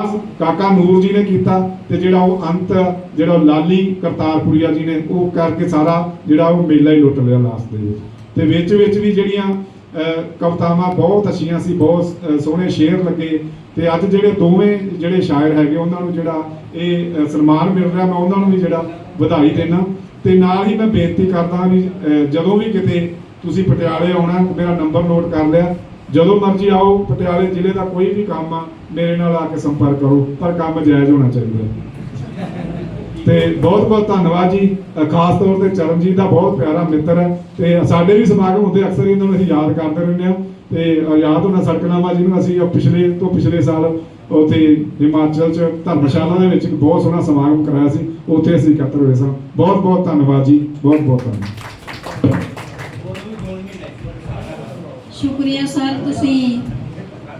ਆਸ ਕਾਕਾ ਨੂਰ ਜੀ ਨੇ ਕੀਤਾ ਤੇ ਜਿਹੜਾ ਉਹ ਅੰਤ ਜਿਹੜਾ ਉਹ ਲਾਲੀ ਕਰਤਾਰਪੁਰੀਆ ਜੀ ਨੇ ਉਹ ਕਰਕੇ ਸਾਰਾ ਜਿਹੜਾ ਉਹ ਮੇਲਾ ਹੀ ਲੁੱਟ ਲਿਆ ਲਾਸਟ ਦੇ ਵਿੱਚ। ਤੇ ਵਿੱਚ ਵਿੱਚ ਵੀ ਜਿਹੜੀਆਂ ਅਹ, ਕਵਿਤਾਵਾਂ ਬਹੁਤ ਅੱਛੀਆਂ ਸੀ ਬਹੁਤ ਸੋਹਣੇ ਸ਼ੇਰ ਲੱਗੇ। ਤੇ ਅੱਜ ਜਿਹੜੇ ਦੋਵੇਂ ਜਿਹੜੇ ਸ਼ਾਇਰ ਹੈਗੇ ਉਹਨਾਂ ਨੂੰ ਜਿਹੜਾ ਇਹ ਸਨਮਾਨ ਮਿਲ ਰਿਹਾ ਮੈਂ ਉਹਨਾਂ ਨੂੰ ਵੀ ਜਿਹੜਾ ਵਧਾਈ ਦੇਣਾ ਤੇ ਨਾਲ ਹੀ ਮੈਂ ਬੇਨਤੀ ਕਰਦਾ ਵੀ ਜਦੋਂ ਵੀ ਕਿਤੇ ਤੁਸੀਂ ਪਟਿਆਲੇ ਆਉਣਾ ਮੇਰਾ ਨੰਬਰ ਨੋਟ ਕਰ ਲਿਆ। ਜਦੋਂ ਮਰਜ਼ੀ ਆਓ ਪਟਿਆਲੇ ਜ਼ਿਲ੍ਹੇ ਦਾ ਕੋਈ ਵੀ ਕੰਮ ਆ ਮੇਰੇ ਨਾਲ ਆ ਕੇ ਸੰਪਰਕ ਕਰੋ, ਪਰ ਕੰਮ ਜਾਇਜ਼ ਹੋਣਾ ਚਾਹੀਦਾ। ਤੇ ਬਹੁਤ ਬਹੁਤ ਧੰਨਵਾਦ ਜੀ। ਖਾਸ ਤੌਰ ਤੇ ਚਰਨਜੀਤ ਦਾ ਬਹੁਤ ਪਿਆਰਾ ਮਿੱਤਰ ਹੈ ਤੇ ਸਾਡੇ ਵੀ ਸਮਾਗਮ ਹੁੰਦੇ ਅਕਸਰ ਇਹਨਾਂ ਨੂੰ ਅਸੀਂ ਯਾਦ ਕਰਦੇ ਰਹਿੰਦੇ ਹਾਂ। ਤੇ ਯਾਦ ਹੋਣਾ ਸੜਕਨਾਮਾ ਜਿਹਨੂੰ ਅਸੀਂ ਪਿਛਲੇ, ਤੋਂ ਪਿਛਲੇ ਸਾਲ ਉੱਥੇ ਹਿਮਾਚਲ ਚ ਧਰਮਸ਼ਾਲਾ ਦੇ ਵਿੱਚ ਇੱਕ ਬਹੁਤ ਸੋਹਣਾ ਸਮਾਗਮ ਕਰਾਇਆ ਸੀ। ਉੱਥੇ ਅਸੀਂ ਇਕੱਤਰ ਹੋਏ ਸਾਂ। ਬਹੁਤ ਬਹੁਤ ਧੰਨਵਾਦ ਜੀ। ਬਹੁਤ ਬਹੁਤ ਧੰਨਵਾਦ। ਸ਼ੁਕਰੀਆ ਸਰ, ਤੁਸੀਂ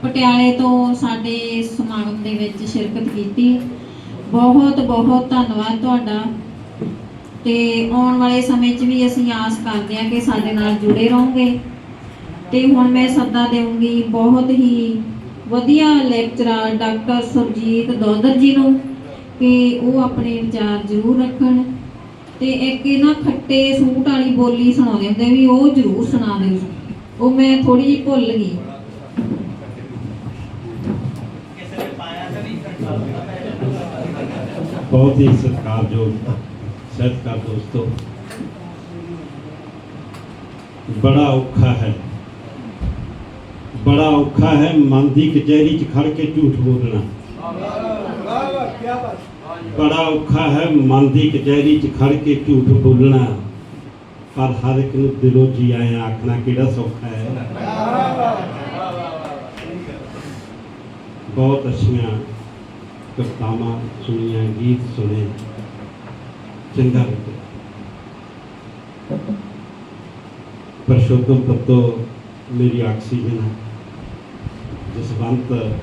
ਪਟਿਆਲੇ ਤੋਂ ਸਾਡੇ ਸਮਾਗਮ ਦੇ ਵਿੱਚ ਸ਼ਿਰਕਤ ਕੀਤੀ। ਬਹੁਤ ਬਹੁਤ ਧੰਨਵਾਦ ਤੁਹਾਡਾ। ਤੇ ਆਉਣ ਵਾਲੇ ਸਮੇਂ 'ਚ ਵੀ ਅਸੀਂ ਆਸ ਕਰਦੇ ਹਾਂ ਕਿ ਸਾਡੇ ਨਾਲ ਜੁੜੇ ਰਹੋਗੇ। ਤੇ ਹੁਣ ਮੈਂ ਸੱਦਾ ਦੇਵਾਂਗੀ ਬਹੁਤ ਹੀ ਵਧੀਆ ਲੈਕਚਰਰ ਡਾਕਟਰ ਸੁਰਜੀਤ ਦੋਦਰ ਜੀ ਨੂੰ ਕਿ ਉਹ ਆਪਣੇ ਵਿਚਾਰ ਜ਼ਰੂਰ ਰੱਖਣ। ਤੇ ਇੱਕ ਇਹਨਾਂ ਖੱਟੇ ਸੂਟ ਵਾਲੀ ਬੋਲੀ ਸੁਣਾਉਂਦੇ ਹੁੰਦੇ ਵੀ ਉਹ ਜ਼ਰੂਰ ਸੁਣਾ ਦਿਓ। ਉਹ ਮੈਂ ਥੋੜੀ ਜਿਹੀ ਭੁੱਲ ਗਈ। ਬਹੁਤ ਹੀ ਸਤਿਕਾਰਯੋਗ, ਸਤਿਕਾਰ ਦੋਸਤੋ। ਬੜਾ ਔਖਾ ਹੈ। ਬੜਾ ਔਖਾ ਹੈ ਮਨ ਦੀ ਕਚਹਿਰੀ 'ਚ ਖੜ ਕੇ ਝੂਠ ਬੋਲਣਾ। ਬੜਾ ਔਖਾ ਹੈ ਮਨ ਦੀ ਕਚਹਿਰੀ 'ਚ ਖੜ ਕੇ ਝੂਠ ਬੋਲਣਾ। ਪਰ ਹਰ ਇੱਕ ਨੂੰ ਦਿਲੋਂ ਜੀ ਆਇਆ ਆਖਣਾ ਕਿਹੜਾ ਸੌਖਾ ਹੈ। ਬਹੁਤ ਅੱਛੀਆਂ। ਕਵਿਤਾਵਾਂ ਸੁਣੀਆਂ, ਗੀਤ ਸੁਣੇ। ਚੰਗਾ ਲੱਗਿਆ ਪਰਸ਼ੋਤਮ ਤੱਤੋ ਮੇਰੀ ਆਕਸੀਜਨ ਹੈ। ਜਸਵੰਤ,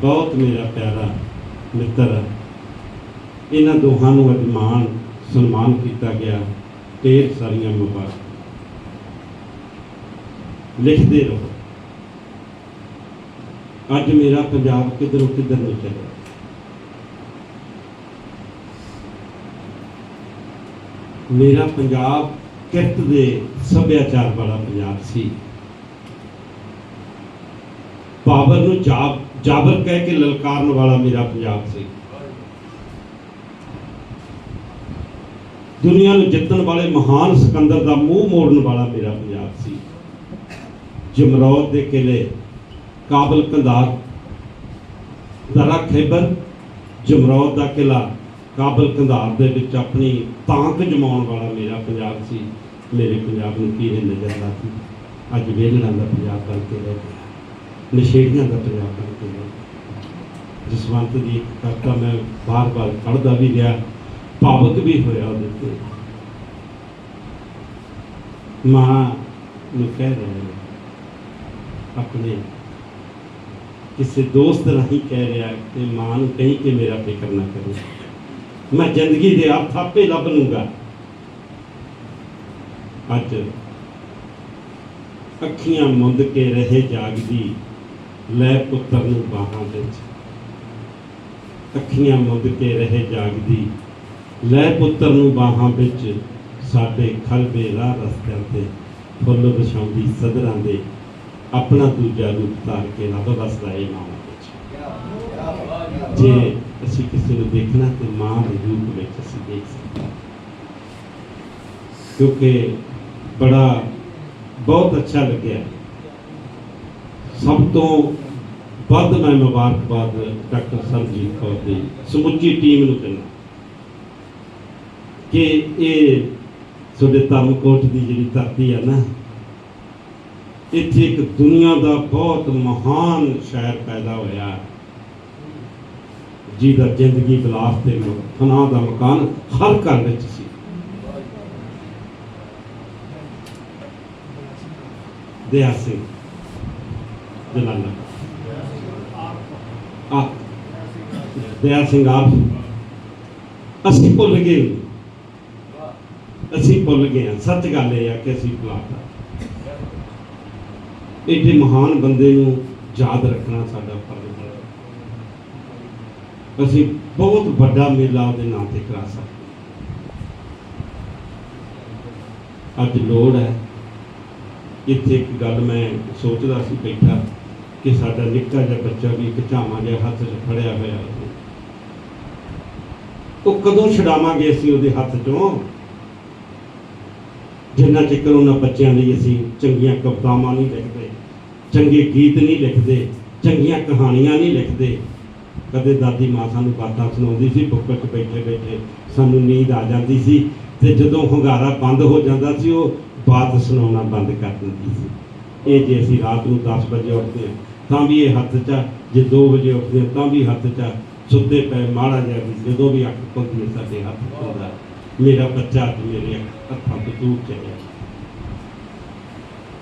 ਬਹੁਤ ਮੇਰਾ ਪਿਆਰਾ ਮਿੱਤਰ ਹੈ। ਇਹਨਾਂ ਦੋਹਾਂ ਨੂੰ ਅੱਜ ਮਾਣ ਸਨਮਾਨ ਕੀਤਾ ਗਿਆ। ਢੇਰ ਸਾਰੀਆਂ ਮੁਬਾਰਕ। ਲਿਖਦੇ ਰਹੋ। ਅੱਜ ਮੇਰਾ ਪੰਜਾਬ ਕਿੱਧਰੋਂ ਕਿੱਧਰ ਨੂੰ ਚੱਲਿਆ? ਮੇਰਾ ਪੰਜਾਬ ਕਿਰਤ ਦੇ ਸੱਭਿਆਚਾਰ ਵਾਲਾ ਪੰਜਾਬ ਸੀ। ਪਾਵਰ ਨੂੰ ਜਾਬ, ਜਾਬਰ ਕਹਿ ਕੇ ਲਲਕਾਰਨ ਵਾਲਾ ਮੇਰਾ ਪੰਜਾਬ ਸੀ। ਦੁਨੀਆ ਨੂੰ ਜਿੱਤਣ ਵਾਲੇ ਮਹਾਨ ਸਿਕੰਦਰ ਦਾ ਮੂੰਹ ਮੋੜਨ ਵਾਲਾ ਮੇਰਾ ਪੰਜਾਬ ਸੀ। ਜਮਰੌਦ ਦੇ ਕਿਲੇ ਕਾਬਲ ਕੰਧਾਰ ਦਰਾ ਖੈਬਰ ਜਮਰੌਦ ਦਾ ਕਿਲਾ ਕਾਬਲ ਕੰਧਾਰ ਦੇ ਵਿੱਚ ਆਪਣੀ ਤਾਂਕ ਜਮਾਉਣ ਵਾਲਾ ਮੇਰਾ ਪੰਜਾਬ ਸੀ, ਮੇਰੇ ਪੰਜਾਬ ਨੂੰ ਕੀ ਨਜ਼ਰ ਆਉਂਦਾ ਸੀ। ਅੱਜ ਵੇਲਣਾ ਦਾ ਪੰਜਾਬ ਬਣ ਕੇ ਰਹਿ ਗਿਆ, ਨਸ਼ੇੜੀਆਂ ਦਾ ਪੰਜਾਬ ਬਣ ਕੇ ਰਹਿ ਗਿਆ। ਜਸਵੰਤ ਦੀ ਇੱਕ ਕਵਿਤਾ ਮੈਂ ਬਾਰ-ਬਾਰ ਪੜ੍ਹਦਾ ਵੀ ਗਿਆ ਭਾਵਕ ਵੀ ਹੋਇਆ ਉਹਦੇ ਤੇ। ਮਾਂ ਨੂੰ ਕਹਿ ਰਿਹਾ ਆਪਣੇ ਕਿਸੇ ਦੋਸਤ ਰਾਹੀਂ ਕਹਿ ਰਿਹਾ ਕਿ ਮਾਂ ਨੂੰ ਕਹੀ ਕਿ ਮੇਰਾ ਫਿਕਰ ਨਾ ਕਰੇ। ਮੈਂ ਜ਼ਿੰਦਗੀ ਦੇ ਅਰਥ ਆਪੇ ਲੱਭ ਲੂੰਗਾ। ਅੱਜ ਅੱਖੀਆਂ ਮੁੰਦ ਕੇ ਰਹੇ ਜਾਗਦੀ, ਲੈ ਪੁੱਤਰ ਨੂੰ ਬਾਹਾਂ ਵਿੱਚ। ਅੱਖੀਆਂ ਮੁੰਦ ਕੇ ਰਹੇ ਜਾਗਦੀ, ਲੈ ਪੁੱਤਰ ਨੂੰ ਬਾਹਾਂ ਵਿੱਚ। ਸਾਡੇ ਖਲਬੇ ਰਾਹ ਰਸਤਿਆਂ ਤੇ ਫੁੱਲ ਵਿਛਾਉਂਦੀ ਸਦਰਾਂ ਦੇ, ਆਪਣਾ ਦੂਜਾ ਰੂਪ ਧਾਰ ਕੇ ਰੱਬ ਵਸਦਾ ਏ ਮਾਂ ਵਿੱਚ। ਜੇ ਅਸੀਂ ਕਿਸੇ ਨੂੰ ਦੇਖਣਾ ਤੇ ਮਾਂ ਦੇ ਰੂਪ ਵਿੱਚ ਅਸੀਂ ਦੇਖ ਸਕਦੇ ਹਾਂ। ਕਿਉਂਕਿ ਬੜਾ ਬਹੁਤ ਅੱਛਾ ਲੱਗਿਆ। ਸਭ ਤੋਂ ਵੱਧ ਮੈਂ ਮੁਬਾਰਕਬਾਦ ਡਾਕਟਰ ਸਰਜੀਤ ਕੌਰ ਦੀ ਸਮੁੱਚੀ ਟੀਮ ਨੂੰ ਕਹਿੰਦਾ ਕਿ ਇਹ ਤੁਹਾਡੇ ਧਰਮਕੋਟ ਦੀ ਜਿਹੜੀ ਧਰਤੀ ਹੈ ਨਾ, ਇੱਥੇ ਇੱਕ ਦੁਨੀਆ ਦਾ ਬਹੁਤ ਮਹਾਨ ਸ਼ਾਇਰ ਪੈਦਾ ਹੋਇਆ। ਜਿਹਦਾ ਜ਼ਿੰਦਗੀ ਵਿਲਾਸ ਤੇ ਫਨਾ ਦਾ ਮਕਾਨ ਹਰ ਘਰ ਵਿੱਚ ਸੀ। ਦਿਆ ਸਿੰਘ ਜਲਾਲਾ। ਆ ਦਇਆ ਸਿੰਘ ਆਪ ਅਸੀਂ ਭੁੱਲ ਗਏ। ਉਹਨੂੰ। ਅਸੀਂ ਭੁੱਲ ਗਏ ਹਾਂ। ਸੱਚ ਗੱਲ ਇਹ ਆ ਕਿ ਅਸੀਂ ਭੁਲਾਤਾ ਏਡੇ ਮਹਾਨ ਬੰਦੇ ਨੂੰ ਯਾਦ ਰੱਖਣਾ ਸਾਡਾ ਫਰਜ਼ ਹੈ ਅਸੀਂ ਬਹੁਤ ਵੱਡਾ ਮੇਲਾ ਉਹਦੇ ਨਾਂ ਤੇ ਕਰਾ ਸਕਦੇ ਅੱਜ ਲੋੜ ਹੈ। ਇੱਥੇ ਇੱਕ ਗੱਲ ਮੈਂ ਸੋਚਦਾ ਸੀ ਬੈਠਾ ਕਿ ਸਾਡਾ ਨਿੱਕਾ ਜਿਹਾ ਬੱਚਾ ਵੀ ਇੱਕ ਝਾਮਾ ਜਿਹਾ ਹੱਥ 'ਚ ਫੜਿਆ ਹੋਇਆ ਹੈ ਉਹ ਕਦੋਂ ਛਡਾਵਾਂਗੇ ਅਸੀਂ ਉਹਦੇ ਹੱਥ 'ਚੋਂ? ਜਿੰਨਾ ਚਿਰ ਉਹਨਾਂ ਬੱਚਿਆਂ ਲਈ ਅਸੀਂ ਚੰਗੀਆਂ ਕਵਿਤਾਵਾਂ ਨਹੀਂ ਲਿਖਦੇ, ਚੰਗੇ ਗੀਤ ਨਹੀਂ ਲਿਖਦੇ, ਚੰਗੀਆਂ ਕਹਾਣੀਆਂ ਨਹੀਂ ਲਿਖਦੇ ਕਦੇ ਦਾਦੀ ਮਾਂ ਸਾਨੂੰ ਬਾਤਾਂ ਸੁਣਾਉਂਦੀ ਸੀ ਬੁੱਕਰ 'ਚ ਬੈਠੇ ਬੈਠੇ ਸਾਨੂੰ ਨੀਂਦ ਆ ਜਾਂਦੀ ਸੀ ਤੇ ਜਦੋਂ ਹੁੰਗਾਰਾ ਬੰਦ ਹੋ ਜਾਂਦਾ ਸੀ, ਉਹ ਬਾਤ ਸੁਣਾਉਣਾ ਬੰਦ ਕਰ ਦਿੰਦੀ ਸੀ। ਇਹ ਜੇ ਅਸੀਂ ਰਾਤ ਨੂੰ 10 ਵਜੇ ਉੱਠਦੇ ਹਾਂ, ਤਾਂ ਵੀ ਇਹ ਹੱਥ 'ਚ ਜੇ 2 ਵਜੇ ਉੱਠਦੇ ਹਾਂ, ਤਾਂ ਵੀ ਹੱਥ 'ਚ ਸੁੱਤੇ ਪਏ ਮਾੜਾ ਜਿਹਾ ਵੀ, ਜਦੋਂ ਵੀ ਅੱਖ ਖੁੱਲਦੀ ਸਾਡੇ ਹੱਥ 'ਚ ਮੇਰਾ ਬੱਚਾ ਅੱਜ ਮੇਰੇ ਹੱਥਾਂ ਤੋਂ ਦੂਰ ਚਲਿਆ।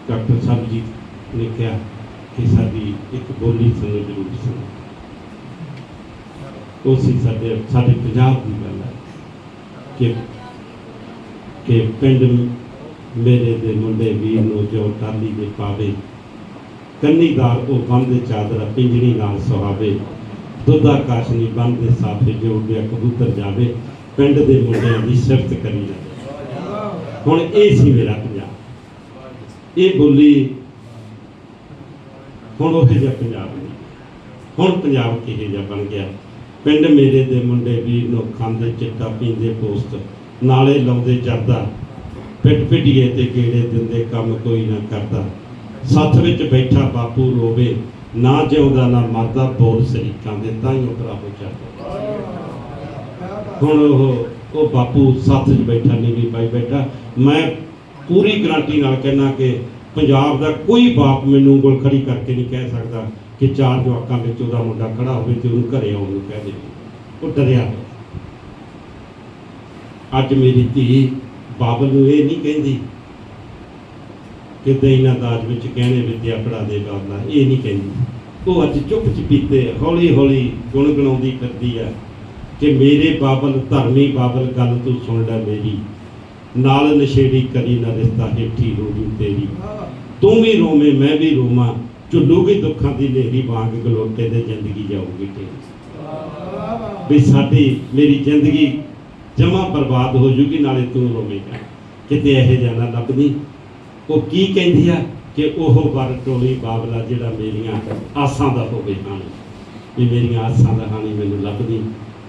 ਡਾਕਟਰ ਸਾਹਿਬ ਜੀ ਨੇ ਕਿਹਾ ਕਿ ਸਾਡੀ ਇੱਕ ਬੋਲੀ ਸਾਨੂੰ ਜ਼ਰੂਰ ਸੁਣੋ। ਉਹ ਸੀ ਸਾਡੇ ਸਾਡੇ ਪੰਜਾਬ ਦੀ ਗੱਲ ਹੈ ਕਿ ਕਿ ਪਿੰਡ ਮੇਰੇ ਦੇ ਮੁੰਡੇ ਵੀਰ ਨੂੰ ਜੋ ਟਾਲੀ ਦੇ ਪਾਵੇ, ਕੰਨੀਦਾਰ ਉਹ ਬੰਦੇ ਚਾਦਰ ਪਿੰਜਣੀ ਨਾਲ ਸੁਹਾਵੇ, ਦੁੱਧਾ ਕਾਸ਼ਨੀ ਬੰਦੇ ਸਾਫੇ ਜੋ ਉੱਡਿਆ ਕਬੂਤਰ ਜਾਵੇ, ਪਿੰਡ ਦੇ ਮੁੰਡਿਆਂ ਦੀ ਸਿਫਤ ਕਰੀ ਜਾਵੇ। ਹੁਣ ਇਹ ਸੀ ਮੇਰਾ ਪੰਜਾਬ। ਇਹ ਬੋਲੀ ਹੁਣ ਉਹ ਜਿਹਾ ਪੰਜਾਬ ਨਹੀਂ। ਹੁਣ ਪੰਜਾਬ ਕਿਹੋ ਜਿਹਾ ਬਣ ਗਿਆ? ਪਿੰਡ ਮੇਰੇ ਦੇ ਮੁੰਡੇ ਵੀਰ ਨੂੰ ਖਾਂਦੇ ਚਿੱਟਾ ਪੀਂਦੇ ਪੋਸਤ, ਨਾਲੇ ਲਾਉਂਦੇ ਚੜਦਾ। ਪਿੱਟ ਪਿੱਟੀਏ ਤੇ ਗੇੜੇ ਦਿੰਦੇ ਕੰਮ ਕੋਈ ਨਾ ਕਰਦਾ। ਸੱਥ ਵਿੱਚ ਬੈਠਾ ਬਾਪੂ ਰੋਵੇ, ਨਾ ਜਿਉਂਦਾ ਨਾ ਮਰਦਾ, ਬੋਲ ਸਰੀਕਾਂ ਦੇ ਤਾਂ ਹੀ ਉਪਰਾ ਹੋ ਜਾਂਦਾ ਹੁਣ ਉਹ ਉਹ ਬਾਪੂ ਸੱਥ 'ਚ ਬੈਠਾ ਨਹੀਂ ਵੀ ਬਾਈ ਬੈਠਾ। ਮੈਂ ਪੂਰੀ ਗਰੰਟੀ ਨਾਲ ਕਹਿਣਾ ਕਿ ਪੰਜਾਬ ਦਾ ਕੋਈ ਬਾਪ ਮੈਨੂੰ ਉਂਗਲ ਖੜੀ ਕਰਕੇ ਨਹੀਂ ਕਹਿ ਸਕਦਾ। ਕਿ ਚਾਰ ਜਵਾਕਾਂ ਵਿੱਚ ਉਹਦਾ ਮੁੰਡਾ ਖੜਾ ਹੋਵੇ ਤੇ ਉਹਨੂੰ ਘਰੇ ਆਉਣ ਨੂੰ ਕਹਿ ਦੇ। ਉਹ ਡਰਿਆ। ਅੱਜ ਮੇਰੀ ਧੀ ਬਾਬਲ ਨੂੰ ਇਹ ਨਹੀਂ ਕਹਿੰਦੀ ਕਿ ਦੈਨਾ ਦਾਜ ਵਿੱਚ ਕਹਿਣੇ ਵਿਦਿਆ ਪੜਾ ਦੇ ਬਾਬਲਾ ਇਹ ਨਹੀਂ ਕਹਿੰਦੀ। ਉਹ ਅੱਜ ਚੁੱਪ ਚਪੀਤੇ ਹੌਲੀ ਹੌਲੀ ਗੁਣਗੁਣਾਉਂਦੀ ਫਿਰਦੀ ਆ ਕਿ ਮੇਰੇ ਬਾਬਲ ਧਰਮੀ ਬਾਬਲ ਗੱਲ ਤੂੰ ਸੁਣ ਲੈ ਮੇਰੀ। ਨਾਲ ਨਸ਼ੇੜੀ ਕਰੀ ਨਾ ਰਿਸ਼ਤਾ ਹੇਠੀ ਹੋ ਜੂ ਤੇਰੀ। ਤੂੰ ਵੀ ਰੋਵੇਂ ਮੈਂ ਵੀ ਰੋਵਾਂ। ਝੁੱਲੂਗੀ ਦੁੱਖਾਂ ਦੀ ਨੇਰੀ ਵਾਂਗ ਗਲੋਟੇ ਦੇ ਜ਼ਿੰਦਗੀ ਜਾਊਗੀ ਤੇਰੀ ਵੀ ਸਾਡੀ, ਮੇਰੀ ਜ਼ਿੰਦਗੀ ਜਮਾ ਬਰਬਾਦ ਹੋ ਜੂਗੀ, ਨਾਲੇ ਤੂੰ ਰੋਵੇਂਗਾ। ਕਿਤੇ ਇਹ ਜਾਣਾ ਲੱਭਦੀ। ਉਹ ਕੀ ਕਹਿੰਦੀ ਆ ਕਿ ਉਹ ਵਰ ਟੋਲੀ ਬਾਬਲਾ ਜਿਹੜਾ ਮੇਰੀਆਂ ਆਸਾਂ ਦਾ ਹੋਵੇ ਹਾਣੀ। ਵੀ ਮੇਰੀਆਂ ਆਸਾਂ ਦਾ ਹਾਣੀ ਮੈਨੂੰ ਲੱਭਦੀ।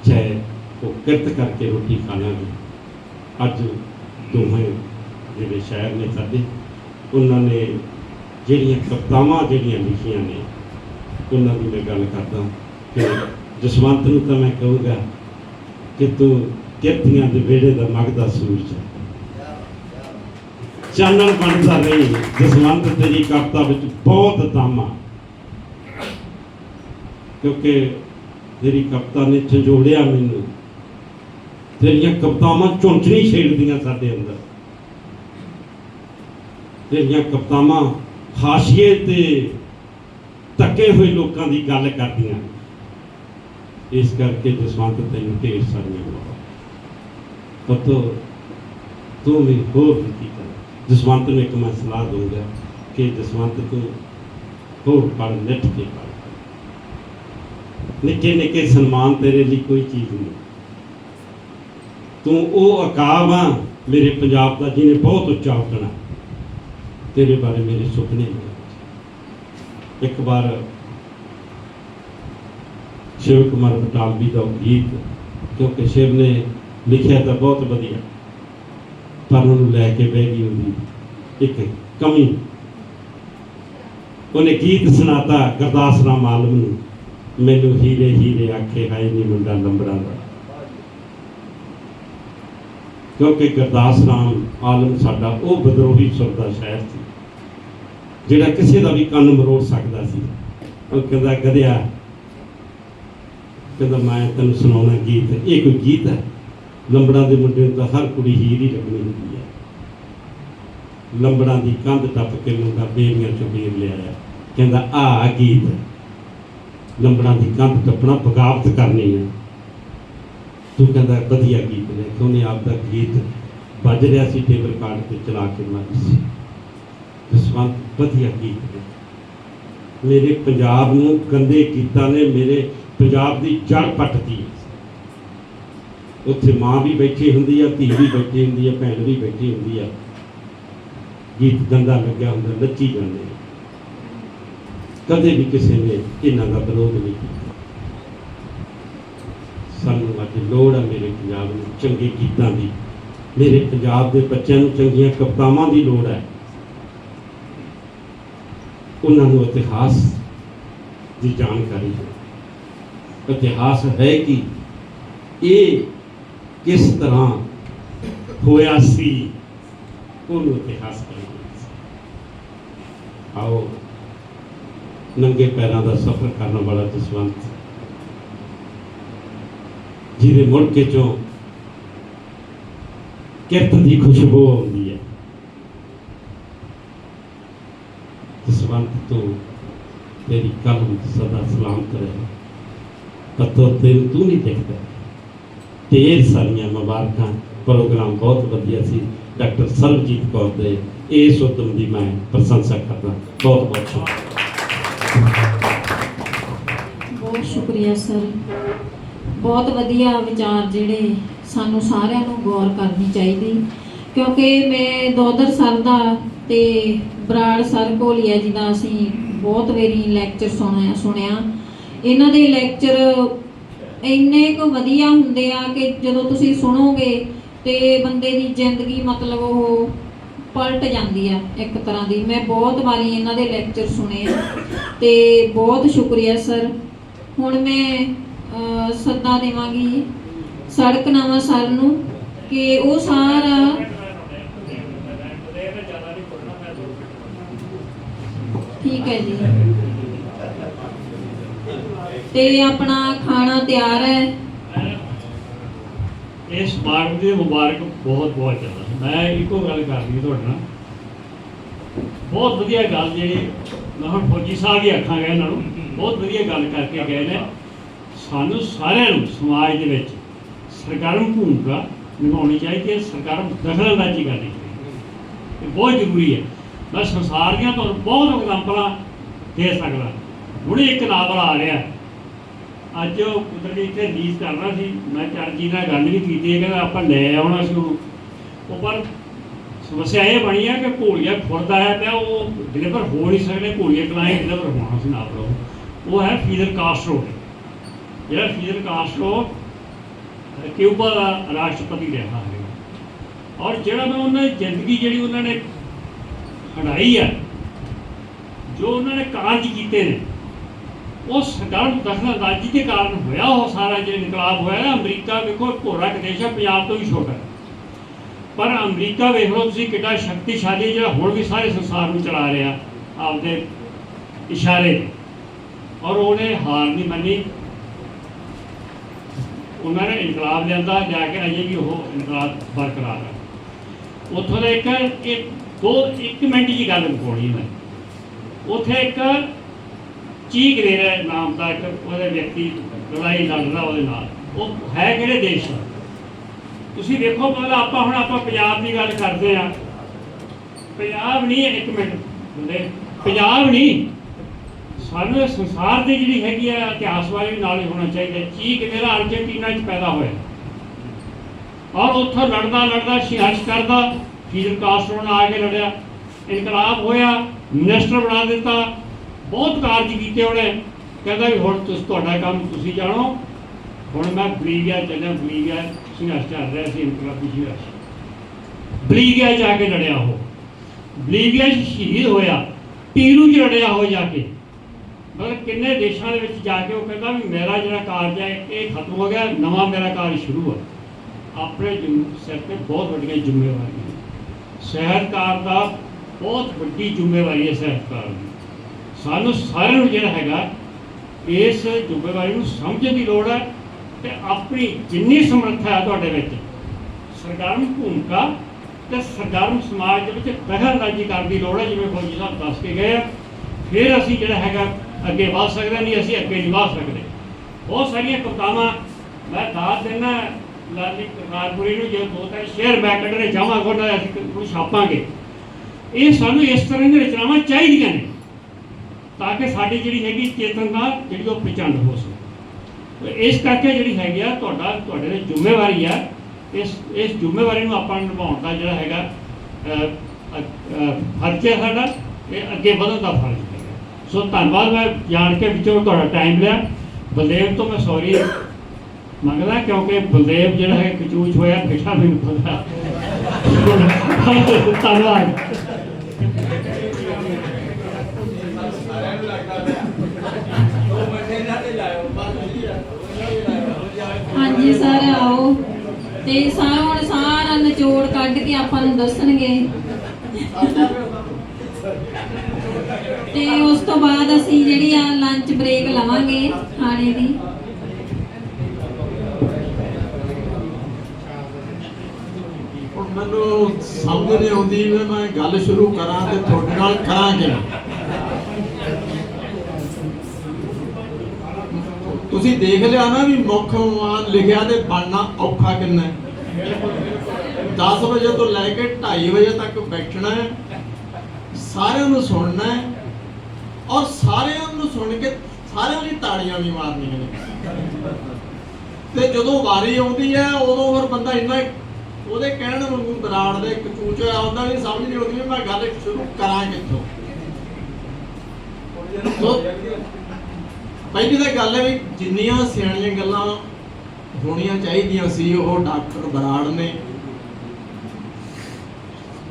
ਚਾਹੇ ਉਹ ਕਿਰਤ ਕਰਕੇ ਰੋਟੀ ਖਾ ਲਾਂਗੇ ਅੱਜ ਦੋਵੇਂ ਜਿਹੜੇ ਸ਼ਾਇਰ ਨੇ ਸਾਡੇ, ਉਹਨਾਂ ਨੇ ਜਿਹੜੀਆਂ ਕਵਿਤਾਵਾਂ ਜਿਹੜੀਆਂ ਲਿਖੀਆਂ ਨੇ, ਉਹਨਾਂ ਦੀ ਮੈਂ ਗੱਲ ਕਰਦਾ ਕਿ ਜਸਵੰਤ ਨੂੰ ਤਾਂ ਮੈਂ ਕਹੂੰਗਾ ਕਿ ਤੂੰ ਕਿਰਤੀਆਂ ਦੇ ਵਿਹੜੇ ਦਾ ਮਗਦਾ ਸੂਰਜ ਚਾਨਣ ਬਣਦਾ ਨਹੀਂ। ਜਸਵੰਤ ਤੇਰੀ ਕਵਿਤਾ ਵਿੱਚ ਬਹੁਤ ਤਾਮਾ ਕਿਉਂਕਿ ਤੇਰੀ ਕਵਿਤਾ ਨੇ ਝੰਜੋੜਿਆ ਮੈਨੂੰ। ਤੇਰੀਆਂ ਕਵਿਤਾਵਾਂ ਝੁੰਝਣੀ ਛੇੜਦੀਆਂ ਸਾਡੇ ਅੰਦਰ। ਤੇਰੀਆਂ ਕਵਿਤਾਵਾਂ ਹਾਸ਼ੀਏ ਤੇ ਧੱਕੇ ਹੋਏ ਲੋਕਾਂ ਦੀ ਗੱਲ ਕਰਦੀਆਂ। ਇਸ ਕਰਕੇ ਜਸਵੰਤ ਤੈਨੂੰ ਢੇਰ ਸਾਰੀਆਂ ਪਤੋ, ਤੂੰ ਵੀ ਹੋਰ ਕੀ ਕਰ। ਜਸਵੰਤ ਨੂੰ ਇੱਕ ਮੈਂ ਸਲਾਹ ਦਊਂਗਾ ਕਿ ਜਸਵੰਤ ਤੂੰ ਹੋਰ ਪੜ੍ਹ ਲਿਖ ਕੇ ਪੜ੍ਹ ਨਿੱਕੇ ਨਿੱਕੇ ਸਨਮਾਨ ਤੇਰੇ ਲਈ ਕੋਈ ਚੀਜ਼ ਨਹੀਂ। ਤੂੰ ਉਹ ਅਕਾਬ ਆ ਮੇਰੇ ਪੰਜਾਬ ਦਾ ਜਿਹਨੇ ਬਹੁਤ ਉੱਚਾ ਉੱਠਣਾ। ਤੇਰੇ ਬਾਰੇ ਮੇਰੇ ਸੁਪਨੇ ਨੇ ਇੱਕ ਵਾਰ ਸ਼ਿਵ ਕੁਮਾਰ ਬਟਾਲਵੀ ਦਾ ਉਹ ਗੀਤ, ਕਿਉਂਕਿ ਸ਼ਿਵ ਨੇ ਲਿਖਿਆ ਤਾਂ ਬਹੁਤ ਵਧੀਆ, ਪਰ ਉਹਨੂੰ ਲੈ ਕੇ ਬਹਿ ਗਈ ਉਹਦੀ ਇੱਕ ਕਮੀ। ਉਹਨੇ ਗੀਤ ਸੁਣਾਤਾ ਗੁਰਦਾਸ ਰਾਮ ਆਲਮ ਨੂੰ। ਮੈਨੂੰ ਹੀਰੇ ਹੀਰੇ ਆਖੇ, ਹਾਏ ਨੀ ਮੁੰਡਾ ਲੰਬੜਾ ਦਾ। ਕਿਉਂਕਿ ਗੁਰਦਾਸ ਰਾਮ ਆਲਮ ਸਾਡਾ, ਉਹ ਵਿਦਰੋਹੀ ਸੁਰ ਦਾ ਸ਼ਾਇਰ ਸੀ, ਜਿਹੜਾ ਕਿਸੇ ਦਾ ਵੀ ਕੰਨ ਮਰੋੜ ਸਕਦਾ ਸੀ। ਉਹ ਕਹਿੰਦਾ, ਗਧਿਆ, ਕਹਿੰਦਾ, ਮੈਂ ਤੈਨੂੰ ਸੁਣਾਉਣਾ ਗੀਤ, ਇਹ ਕੋਈ ਗੀਤ ਹੈ? ਲੰਬੜਾਂ ਦੇ ਮੁੰਡੇ ਨੂੰ ਤਾਂ ਹਰ ਕੁੜੀ ਹੀਰ ਹੀ ਲੱਗਣੀ ਹੁੰਦੀ ਹੈ। ਲੰਬੜਾਂ ਦੀ ਕੰਧ ਟੱਪ ਕੇ ਮੁੰਡਾ ਬੇਰੀਆਂ ਚੋਂ ਬੇਰ ਲਿਆਇਆ ਕਹਿੰਦਾ ਆ ਗੀਤ ਲੰਬੜਾਂ ਦੀ ਕੰਧ ਟੱਪਣਾ ਬਗਾਵਤ ਕਰਨੀ ਹੈ। ਤੂੰ ਕਹਿੰਦਾ ਵਧੀਆ ਗੀਤ ਨੇ ਕਿ ਉਹਨੇ ਆਪ ਦਾ ਗੀਤ ਵੱਜ ਰਿਹਾ ਸੀ, ਟੇਬਲ ਕਾਰਡ ਤੇ ਚਲਾ ਕੇ ਮਾਰੀ ਸੀ। ਜਸਵੰਤ ਵਧੀਆ ਗੀਤ ਨੇ। ਮੇਰੇ ਪੰਜਾਬ ਨੂੰ ਗੰਦੇ ਗੀਤਾਂ ਨੇ, ਮੇਰੇ ਪੰਜਾਬ ਦੀ ਜੜ ਪੱਟਦੀ ਹੈ ਉੱਥੇ ਮਾਂ ਵੀ ਬੈਠੀ ਹੁੰਦੀ ਆ, ਧੀ ਵੀ ਬੈਠੀ ਹੁੰਦੀ ਆ, ਭੈਣ ਵੀ ਬੈਠੀ ਹੁੰਦੀ ਆ। ਗੀਤ ਗੰਦਾ ਲੱਗਿਆ ਹੁੰਦਾ, ਨੱਚੀ ਜਾਂਦੇ ਕਦੇ ਵੀ ਕਿਸੇ ਨੇ ਇਹਨਾਂ ਦਾ ਵਿਰੋਧ ਨਹੀਂ ਕੀਤਾ। ਅੱਜ ਲੋੜ ਹੈ ਮੇਰੇ ਪੰਜਾਬ ਨੂੰ, ਚੰਗੇ ਗੀਤਾਂ ਦੀ। ਮੇਰੇ ਪੰਜਾਬ ਦੇ ਬੱਚਿਆਂ ਨੂੰ ਚੰਗੀਆਂ ਕਵਿਤਾਵਾਂ ਦੀ ਲੋੜ ਹੈ। ਉਹਨਾਂ ਨੂੰ ਇਤਿਹਾਸ ਦੀ ਜਾਣਕਾਰੀ ਹੈ ਇਤਿਹਾਸ ਹੈ ਕਿ ਇਹ ਕਿਸ ਤਰ੍ਹਾਂ ਹੋਇਆ ਸੀ, ਉਹਨੂੰ ਇਤਿਹਾਸ ਕਰੀਏ ਆਓ, ਨੰਗੇ ਪੈਰਾਂ ਦਾ ਸਫ਼ਰ ਕਰਨ ਵਾਲਾ ਜਸਵੰਤ ਜਿਹਦੇ ਮੁੜਕੇ ਚੋਂ ਕਿਰਤ ਦੀ ਖੁਸ਼ਬੂ ਆਉਂਦੀ ਹੈ ਜਸਵੰਤ ਤੋਂ ਤੇਰੀ ਕਲਮ ਸਦਾ ਸਲਾਮਤ ਰਹੇ ਪਤੋ ਤੇ ਤੂੰ ਨਹੀਂ ਦੇਖਦਾ ਢੇਰ ਸਾਰੀਆਂ ਮੁਬਾਰਕਾਂ ਪ੍ਰੋਗਰਾਮ ਬਹੁਤ ਵਧੀਆ ਸੀ ਡਾਕਟਰ ਸਰਬਜੀਤ ਕੌਰ ਦੇ ਇਸ ਉਦਮ ਦੀ ਮੈਂ ਪ੍ਰਸ਼ੰਸਾ ਕਰਦਾ ਬਹੁਤ ਬਹੁਤ ਸ਼ੁਕਰੀਆ ਬਹੁਤ ਸ਼ੁਕਰੀਆ ਸਰ ਬਹੁਤ ਵਧੀਆ ਵਿਚਾਰ ਜਿਹੜੇ ਸਾਨੂੰ ਸਾਰਿਆਂ ਨੂੰ ਗੌਰ ਕਰਨੀ ਚਾਹੀਦੀ। ਕਿਉਂਕਿ ਮੈਂ ਦੋਦਰ ਸਰ ਦਾ ਤੇ ਬਰਾੜ ਸਰ ਕੋਲੀਆ ਜੀ ਦਾ ਅਸੀਂ ਬਹੁਤ ਵਾਰੀ ਲੈਕਚਰ ਸੁਣਿਆ ਸੁਣਿਆ। ਇਹਨਾਂ ਦੇ ਲੈਕਚਰ ਇੰਨੇ ਕੁ ਵਧੀਆ ਹੁੰਦੇ ਆ ਕਿ ਜਦੋਂ ਤੁਸੀਂ ਸੁਣੋਗੇ ਤੇ ਬੰਦੇ ਦੀ ਜ਼ਿੰਦਗੀ ਮਤਲਬ ਉਹ ਪਲਟ ਜਾਂਦੀ ਆ ਇੱਕ ਤਰ੍ਹਾਂ ਦੀ। ਮੈਂ ਬਹੁਤ ਵਾਰੀ ਇਹਨਾਂ ਦੇ ਲੈਕਚਰ ਸੁਣੇ ਆ ਤੇ ਬਹੁਤ ਸ਼ੁਕਰੀਆ ਸਰ। ਹੁਣ ਮੈਂ ਸੱਦਾ ਦੇਵਾਂਗੀ। ਸੜਕ ਨਵਾਂ ਸਰ ਨੂੰ ਕਿ ਉਹ ਸਾਰਾ ਠੀਕ ਹੈ ਜੀ। ਤੇ ਆਪਣਾ ਖਾਣਾ ਤਿਆਰ ਹੈ। ਇਸ ਸਮਾਗਮ ਦੀ ਮੁਬਾਰਕ ਬਹੁਤ ਬਹੁਤ ਜ਼ਿਆਦਾ। ਮੈਂ ਇੱਕੋ ਗੱਲ ਕਰਨੀ ਤੁਹਾਡੇ ਨਾਲ। ਬਹੁਤ ਵਧੀਆ ਗੱਲ ਜਿਹੜੀ ਮੈਂ ਫੌਜੀ ਸਾਹਿਬ ਹੀ ਆਖਾਂਗਾ ਇਹਨਾਂ ਨੂੰ। ਬਹੁਤ ਵਧੀਆ ਗੱਲ ਕਰਕੇ ਗਏ ਨੇ। ਸਾਨੂੰ ਸਾਰਿਆਂ ਨੂੰ ਸਮਾਜ ਦੇ ਵਿੱਚ ਸਰਕਾਰਮ ਭੂਮਿਕਾ ਨਿਭਾਉਣੀ ਚਾਹੀਦੀ ਹੈ ਸਰਕਾਰਮ ਦਖਲਅੰਦਾਜ਼ੀ ਕਰਨੀ ਚਾਹੀਦੀ ਹੈ। ਇਹ ਬਹੁਤ ਜ਼ਰੂਰੀ ਹੈ। ਮੈਂ ਸੰਸਾਰ ਦੀਆਂ ਤੁਹਾਨੂੰ ਬਹੁਤ ਐਗਜ਼ਾਮਪਲਾਂ ਦੇ ਸਕਦਾ। ਹੁਣੇ ਇੱਕ ਨਾਵਲ ਆ ਰਿਹਾ। ਅੱਜ ਉਹ ਕੁਦਰਤੀ ਇੱਥੇ ਰਿਲੀਜ਼ ਕਰਨਾ ਸੀ। ਮੈਂ ਚਰਜੀ ਨਾਲ ਗੱਲ ਵੀ ਕੀਤੀ ਹੈ, ਕਹਿੰਦਾ ਆਪਾਂ ਲੈ ਆਉਣਾ ਸੀ ਉਹ। ਪਰ ਸਮੱਸਿਆ ਇਹ ਬਣੀ ਹੈ ਕਿ ਘੋੜੀਆ ਖੁਰਦ ਹੈ ਪਿਆ ਉਹ ਡਿਲੀਵਰ ਹੋ ਨਹੀਂ ਸਕਦੇ। ਘੋੜੀਆ ਕਲਾਇੰਟ ਡਿਲੀਵਰ ਹੋਣਾ ਸੀ ਨਾਵਲ। ਉਹ ਉਹ ਹੈ ਫੀਜ਼ਰ ਕਾਸਟਰੋ ਜਿਹੜਾ ਫੀਜ਼ਰ ਕਾਸਟਰੋ ਕਿਊਬਾ ਦਾ ਰਾਸ਼ਟਰਪਤੀ ਰਿਹਾ ਹੈ। ਔਰ ਜਿਹੜਾ ਮੈਂ ਉਹਨਾਂ ਦੀ ਜ਼ਿੰਦਗੀ ਜਿਹੜੀ ਉਹਨਾਂ ਨੇ ਖੜਾਈ ਹੈ, ਜੋ ਉਹਨਾਂ ਨੇ ਕਾਰਜ ਕੀਤੇ ਨੇ, ਉਹ ਸਰਕਾਰ ਨੂੰ ਦਖਲਅੰਦਾਜ਼ੀ ਦੇ ਕਾਰਨ ਹੋਇਆ, ਉਹ ਸਾਰਾ ਜਿਹੜਾ ਇਨਕਲਾਬ ਹੋਇਆ ਨਾ ਅਮਰੀਕਾ ਵੇਖੋ ਭੋਰਾ ਕੁ ਦੇਸ਼ ਹੈ ਪੰਜਾਬ ਤੋਂ ਵੀ ਛੋਟਾ ਹੈ। ਪਰ ਅਮਰੀਕਾ ਵੇਖ ਲਓ ਤੁਸੀਂ ਕਿੰਨਾ ਸ਼ਕਤੀਸ਼ਾਲੀ ਜਿਹੜਾ ਹੁਣ ਵੀ ਸਾਰੇ ਸੰਸਾਰ ਨੂੰ ਚਲਾ ਰਿਹਾ, ਆਪਦੇ ਇਸ਼ਾਰੇ ਔਰ ਉਹਨੇ ਹਾਰ ਨਹੀਂ ਮੰਨੀ। ਉਹਨਾਂ ਨੇ ਇਨਕਲਾਬ ਲਿਆਂਦਾ, ਜਾ ਕੇ ਆਈਏ ਕਿ ਉਹ ਇਨਕਲਾਬ ਬਰਕਰਾਰ ਹੈ ਉੱਥੋਂ ਦਾ ਇੱਕ ਇੱਕ, ਦੋ, ਇੱਕ ਮਿੰਟ ਦੀ ਗੱਲ ਬੋਲੀ ਮੈਂ। ਉੱਥੇ ਇੱਕ ਚੀਕ ਰੇਰਾ ਨਾਮ ਦਾ, ਇੱਕ ਉਹਦੇ ਵਿਅਕਤੀ ਲੜਾਈ ਲੜਦਾ ਉਹਦੇ ਨਾਲ। ਉਹ ਹੈ ਕਿਹੜੇ ਦੇਸ਼ ਦਾ? ਤੁਸੀਂ ਵੇਖੋ ਪਹਿਲਾਂ ਆਪਾਂ ਹੁਣ ਆਪਾਂ ਪੰਜਾਬ ਦੀ ਗੱਲ ਕਰਦੇ ਆ। ਪੰਜਾਬ ਨਹੀਂ ਇੱਕ ਮਿੰਟ ਹੁੰਦੇ ਪੰਜਾਬ ਨਹੀਂ। ਸਾਨੂੰ ਇਹ ਸੰਸਾਰ ਦੀ ਜਿਹੜੀ ਹੈਗੀ ਆ ਇਤਿਹਾਸ ਬਾਰੇ ਵੀ ਨਾਲ ਹੋਣਾ ਚਾਹੀਦਾ ਚੀਕ ਮੇਰਾ ਅਰਜੈਂਟੀਨਾ 'ਚ ਪੈਦਾ ਹੋਇਆ। ਔਰ ਉੱਥੋਂ ਲੜਦਾ ਲੜਦਾ, ਸੰਘਰਸ਼ ਕਰਦਾ, ਫੀਜ਼ਲ ਕਾਸਟਰੋ ਨਾਲ ਆ ਕੇ ਲੜਿਆ। ਇਨਕਲਾਬ ਹੋਇਆ ਮਿਨਿਸਟਰ ਬਣਾ ਦਿੱਤਾ। ਬਹੁਤ ਕਾਰਜ ਕੀਤੇ ਉਹਨੇ। ਕਹਿੰਦਾ ਵੀ ਹੁਣ ਤੁਸੀਂ ਤੁਹਾਡਾ ਕੰਮ ਤੁਸੀਂ ਜਾਣੋ। ਹੁਣ ਮੈਂ ਬਲੀਵੀਆ ਚੱਲਿਆ, ਬਲੀਵੀਆ ਸੰਘਰਸ਼ ਚੱਲ ਰਿਹਾ ਸੀ, ਇਨਕਲਾਬੀ ਸੰਘਰਸ਼। ਬਲੀਵੀਆ ਜਾ ਕੇ ਲੜਿਆ ਉਹ। ਬਲੀਵੀਆ 'ਚ ਸ਼ਹੀਦ ਹੋਇਆ। ਪੀਰੂ 'ਚ ਲੜਿਆ ਹੋ ਜਾ ਕੇ। ਮਤਲਬ ਕਿੰਨੇ ਦੇਸ਼ਾਂ ਦੇ ਵਿੱਚ ਜਾ ਕੇ ਉਹ ਕਹਿੰਦਾ ਵੀ ਮੇਰਾ ਜਿਹੜਾ ਕਾਰਜ ਹੈ, ਇਹ ਖਤਮ ਹੋ ਗਿਆ, ਨਵਾਂ ਮੇਰਾ ਕਾਰਜ ਸ਼ੁਰੂ ਹੈ ਆਪਣੇ ਜ਼ਿੰਮ- ਸਿਰ ਤੇ ਬਹੁਤ ਵੱਡੀਆਂ ਜ਼ਿੰਮੇਵਾਰੀਆਂ ਸਹਿਤਕਾਰ ਦਾ ਬਹੁਤ ਵੱਡੀ ਜ਼ਿੰਮੇਵਾਰੀ ਹੈ ਸਹਿਤਕਾਰ ਦੀ। ਸਾਨੂੰ ਸਾਰਿਆਂ ਨੂੰ ਜਿਹੜਾ ਹੈਗਾ, ਇਸ ਜ਼ਿੰਮੇਵਾਰੀ ਨੂੰ ਸਮਝਣ ਦੀ ਲੋੜ ਹੈ ਤੇ ਆਪਣੀ ਜਿੰਨੀ ਸਮਰੱਥਾ ਹੈ ਤੁਹਾਡੇ ਵਿੱਚ, ਸਰਕਾਰ ਨੂੰ ਭੂਮਿਕਾ ਤੇ ਸਰਗਰਮ ਸਮਾਜ ਦੇ ਵਿੱਚ ਦਖਲਅੰਦਾਜ਼ੀ ਕਰਨ ਦੀ ਲੋੜ ਹੈ, ਜਿਵੇਂ ਫੌਜੀ ਸਾਹਿਬ ਦੱਸ ਕੇ ਗਏ ਆ। ਫਿਰ ਅਸੀਂ ਜਿਹੜਾ ਹੈਗਾ ਅੱਗੇ ਵਧ ਸਕਦੇ ਨਹੀਂ, ਅਸੀਂ ਅੱਗੇ ਨਹੀਂ ਵਧ ਸਕਦੇ। ਬਹੁਤ ਸਾਰੀਆਂ ਕਵਿਤਾਵਾਂ ਮੈਂ ਦਾਤ ਦੇਣਾ ਲਾਲੀ ਕਰਨਾਲਪੁਰੀ ਨੂੰ ਜੇ ਦੋ ਤਿੰਨ ਸ਼ੇਰ ਮੈਂ ਕੱਢਣੇ ਚਾਹਾਂਗਾ, ਉਹਨਾਂ ਅਸੀਂ ਕੋਈ ਛਾਪਾਂਗੇ। ਇਹ ਸਾਨੂੰ ਇਸ ਤਰ੍ਹਾਂ ਦੀਆਂ ਰਚਨਾਵਾਂ ਚਾਹੀਦੀਆਂ ਨੇ, ਤਾਂ ਕਿ ਸਾਡੀ ਜਿਹੜੀ ਹੈਗੀ ਚੇਤਨਤਾ, ਜਿਹੜੀ ਉਹ ਪ੍ਰਚੰਡ ਹੋ ਸਕੇ। ਇਸ ਕਰਕੇ ਜਿਹੜੀ ਹੈਗੀ ਆ, ਤੁਹਾਡਾ, ਤੁਹਾਡੇ ਦੀ ਜ਼ਿੰਮੇਵਾਰੀ ਆ, ਇਸ ਇਸ ਜ਼ਿੰਮੇਵਾਰੀ ਨੂੰ ਆਪਾਂ ਨਿਭਾਉਣ ਦਾ ਜਿਹੜਾ ਹੈਗਾ ਫਰਜ਼ ਹੈ ਸਾਡਾ, ਇਹ ਅੱਗੇ ਵਧਣ ਦਾ ਫਰਜ਼ ਸੋ ਧੰਨਵਾਦ, ਮੈਂ ਜਾਣ ਕੇ ਵਿੱਚੋਂ ਤੁਹਾਡਾ ਟਾਈਮ ਲਿਆ। ਬਲਦੇਵ ਤੋਂ ਮੈਂ ਸੌਰੀ ਮੰਗਦਾ, ਕਿਉਂਕਿ ਬਲਦੇਵ ਜਿਹੜਾ ਹੈ ਕਚੂਚ ਹੋਇਆ ਬੇਟਾ ਮੈਨੂੰ ਪਤਾ। ਧੰਨਵਾਦ। ਹਾਂਜੀ, ਸਰ, ਆਓ। ਤੇ ਸਾਰਾ ਹੁਣ ਸਾਰਾ ਨਿਚੋੜ ਕੱਢ ਕੇ ਆਪਾਂ ਨੂੰ ਦੱਸਣਗੇ। ਤੇ ਉਸ ਤੋਂ ਬਾਅਦ ਅਸੀਂ ਜਿਹੜੀ ਆ ਲੰਚ ਬ੍ਰੇਕ ਲਵਾਂਗੇ ਖਾਣੇ ਦੀ। ਮੈਨੂੰ ਸਮਝ ਨਹੀਂ ਆਉਂਦੀ ਵੀ ਮੈਂ ਗੱਲ ਸ਼ੁਰੂ ਕਰਾਂ ਤੇ ਤੁਹਾਡੇ ਨਾਲ ਕਰਾਂ ਕਿਵੇਂ? ਤੁਸੀਂ ਦੇਖ ਲਿਆ ਨਾ ਵੀ ਮੁੱਖ ਮਹਿਮਾਨ ਲਿਖਿਆ ਤੇ ਬਣਨਾ ਔਖਾ ਕਿੰਨਾ ਹੈ। 10 ਵਜੇ ਤੋਂ ਲੈ ਕੇ 2:30 ਵਜੇ ਤੱਕ ਬੈਠਣਾ ਹੈ। ਸਾਰਿਆਂ ਨੂੰ ਸੁਣਨਾ ਹੈ। ਔਰ ਸਾਰਿਆਂ ਨੂੰ ਸੁਣ ਕੇ ਸਾਰਿਆਂ ਲਈ ਤਾੜੀਆਂ ਵੀ ਮਾਰਨੀਆਂ ਨੇ। ਤੇ ਜਦੋਂ ਵਾਰੀ ਆਉਂਦੀ ਹੈ, ਉਦੋਂ ਫਿਰ ਬੰਦਾ ਇੰਨਾ ਉਹਦੇ ਕਹਿਣ ਵਾਂਗੂ ਬਰਾੜ ਦੇ ਕਚੂਚ ਹੋਇਆ ਹੁੰਦਾ ਨਹੀਂ ਸਮਝ ਨਹੀਂ ਆਉਂਦੀ ਮੈਂ ਗੱਲ ਸ਼ੁਰੂ ਕਰਾਂ ਕਿੱਥੋਂ। ਪਹਿਲੀ ਤਾਂ ਗੱਲ ਹੈ ਵੀ ਜਿੰਨੀਆਂ ਸਿਆਣੀਆਂ ਗੱਲਾਂ ਹੋਣੀਆਂ ਚਾਹੀਦੀਆਂ ਸੀ, ਉਹ ਡਾਕਟਰ ਬਰਾੜ ਨੇ,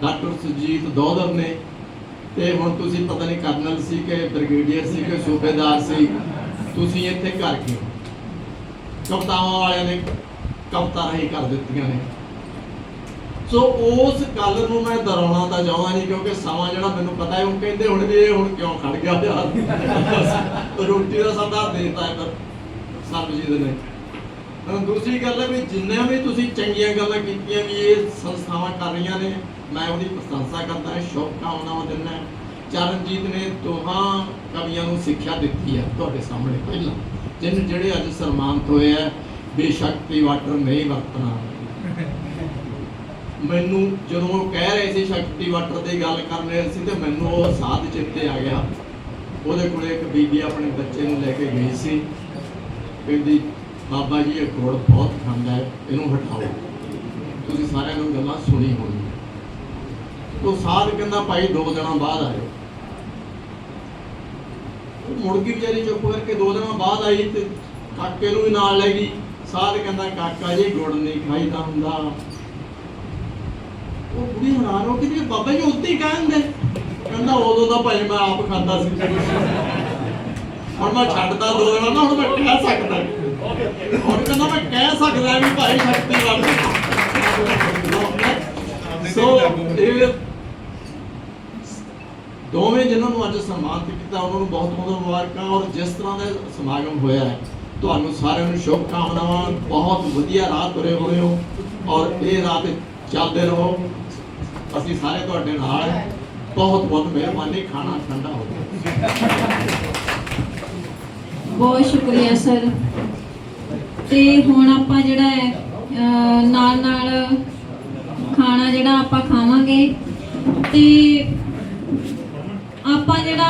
ਡਾਕਟਰ ਸੁਜੀਤ ਦੋਦਰ ਨੇ ਤੇ ਹੁਣ ਤੁਸੀਂ ਪਤਾ ਨਹੀਂ ਕਰਨਲ ਸੀ ਕਿ ਬ੍ਰਿਗੇਡੀਅਰ ਸੀ ਕਿ ਸੂਬੇਦਾਰ ਸੀ, ਤੁਸੀਂ ਇੱਥੇ ਕਰ ਕਿਉਂ? ਕਪਤਾਵਾਂ ਵਾਲਿਆਂ ਨੇ ਕਪਤਾ ਰਹੀ ਕਰ ਦਿੱਤੀਆਂ ਨੇ। ਸੋ ਉਸ ਗੱਲ ਨੂੰ ਮੈਂ ਦਰਾਉਣਾ ਤਾਂ ਚਾਹੁੰਦਾ ਨਹੀਂ, ਕਿਉਂਕਿ ਸਮਾਂ ਜਿਹੜਾ ਮੈਨੂੰ ਪਤਾ ਹੈ, ਉਹ ਕਹਿੰਦੇ ਹੁਣ ਵੀ ਹੁਣ ਕਿਉਂ ਖੜ ਗਿਆ ਯਾਰ? ਰੋਟੀ ਦਾ ਸੰਦਾ ਦੇਤਾ ਹੈ ਸਰਬਜੀਤ ਨੇ। ਦੂਸਰੀ ਗੱਲ ਹੈ ਵੀ ਜਿੰਨੀਆਂ ਵੀ ਤੁਸੀਂ ਚੰਗੀਆਂ ਗੱਲਾਂ ਕੀਤੀਆਂ ਵੀ ਇਹ ਸੰਸਥਾਵਾਂ ਕਰ ਰਹੀਆਂ ਨੇ ਮੈਂ ਉਹਦੀ ਪ੍ਰਸ਼ੰਸਾ ਕਰਦਾ ਸ਼ੁਭਕਾਮਨਾਵਾਂ ਦਿੰਦਾ ਚਰਨਜੀਤ ਨੇ ਦੋਹਾਂ ਕਵੀਆਂ ਨੂੰ ਸਿੱਖਿਆ ਦਿੱਤੀ ਹੈ ਤੁਹਾਡੇ ਸਾਹਮਣੇ ਪਹਿਲਾਂ। ਜਿਨ ਜਿਹੜੇ ਅੱਜ ਸਨਮਾਨਿਤ ਹੋਏ ਆ, ਬੇਸ਼ੱਕ ਵਾਟਰ ਨਹੀਂ ਵਰਤਣਾ। ਮੈਨੂੰ ਜਦੋਂ ਉਹ ਕਹਿ ਰਹੇ ਸੀ ਸ਼ਕਤੀ ਵਾਟਰ ਦੀ ਗੱਲ ਕਰ ਰਹੇ ਸੀ ਤੇ ਮੈਨੂੰ ਉਹ ਸਾਧ ਚਿੱਤੇ ਆ ਗਿਆ। ਉਹਦੇ ਕੋਲੇ ਇੱਕ ਬੀਬੀ ਆਪਣੇ ਬੱਚੇ ਨੂੰ ਲੈ ਕੇ ਗਈ ਸੀ। ਕਹਿੰਦੀ, ਬਾਬਾ ਜੀ, ਇਹ ਗੁੜ ਬਹੁਤ ਖਾਂਦਾ ਹੈ, ਇਹਨੂੰ ਹਟਾਓ। ਤੁਸੀਂ ਸਾਰਿਆਂ ਨੂੰ ਗੱਲਾਂ ਸੁਣੀ ਹੋਣੀ ਉਹ ਸਾਧ ਕਹਿੰਦਾ ਭਾਈ ਦੋ ਦਿਨਾਂ ਬਾਅਦ ਆਇਓ। ਉਹ ਮੁੜ ਕੇ ਵਿਚਾਰੀ ਚੁੱਪ ਕਰਕੇ ਦੋ ਦਿਨਾਂ ਬਾਅਦ ਆਈ ਤੇ ਕਾਕੇ ਨੂੰ ਵੀ ਨਾਲ ਲੈ ਗਈ। ਸਾਧ ਕਹਿੰਦਾ ਕਾਕਾ ਜੀ ਗੁੜ ਨਹੀਂ ਖਾਈਦਾ ਹੁੰਦਾ। ਉਹ ਕੁੜੀ ਹੈਰਾਨ ਹੋ ਕੇ ਜੀ ਬਾਬਾ ਜੀ ਉੱਤੇ ਹੀ ਕਹਿੰਦੇ ਕਹਿੰਦਾ ਉਦੋਂ ਤਾਂ ਭਾਈ ਮੈਂ ਆਪ ਖਾਂਦਾ ਸੀ। ਹੁਣ ਮੈਂ ਛੱਡਦਾ ਦੋ ਦਿਨਾਂ ਨਾ ਹੁਣ ਮੈਂ ਕਹਿ ਸਕਦਾ। ਹੁਣ ਕਹਿੰਦਾ ਮੈਂ ਕਹਿ ਸਕਦਾ ਵੀ ਭਾਈ ਸ਼ਕਤੀ ਵਰਤ ਸੋ ਇਹ ਦੋਵੇਂ ਜਿਨ੍ਹਾਂ ਨੂੰ ਅੱਜ ਸਨਮਾਨਿਤ ਕੀਤਾ, ਉਹਨਾਂ ਨੂੰ ਬਹੁਤ ਬਹੁਤ ਮੁਬਾਰਕਾਂ ਔਰ ਜਿਸ ਤਰ੍ਹਾਂ ਦਾ ਸਮਾਗਮ ਹੋਇਆ ਹੈ, ਤੁਹਾਨੂੰ ਸਾਰਿਆਂ ਨੂੰ ਸ਼ੁਭ ਕਾਮਨਾਵਾਂ ਬਹੁਤ ਵਧੀਆ ਰਾਹ ਤੁਰੇ ਹੋਏ ਹੋ ਔਰ ਇਹ ਰਾਹ ਚੱਲਦੇ ਰਹੋ। ਅਸੀਂ ਸਾਰੇ ਤੁਹਾਡੇ ਨਾਲ ਬਹੁਤ ਬਹੁਤ ਮਿਹਰਬਾਨੀ, ਖਾਣਾ ਠੰਡਾ ਹੋ ਬਹੁਤ ਸ਼ੁਕਰੀਆ, ਸਰ। ਤੇ ਹੁਣ ਆਪਾਂ ਜਿਹੜਾ ਹੈ ਨਾਲ ਨਾਲ ਖਾਣਾ ਜਿਹੜਾ ਆਪਾਂ ਖਾਵਾਂਗੇ ਤੇ ਆਪਾਂ ਜਿਹੜਾ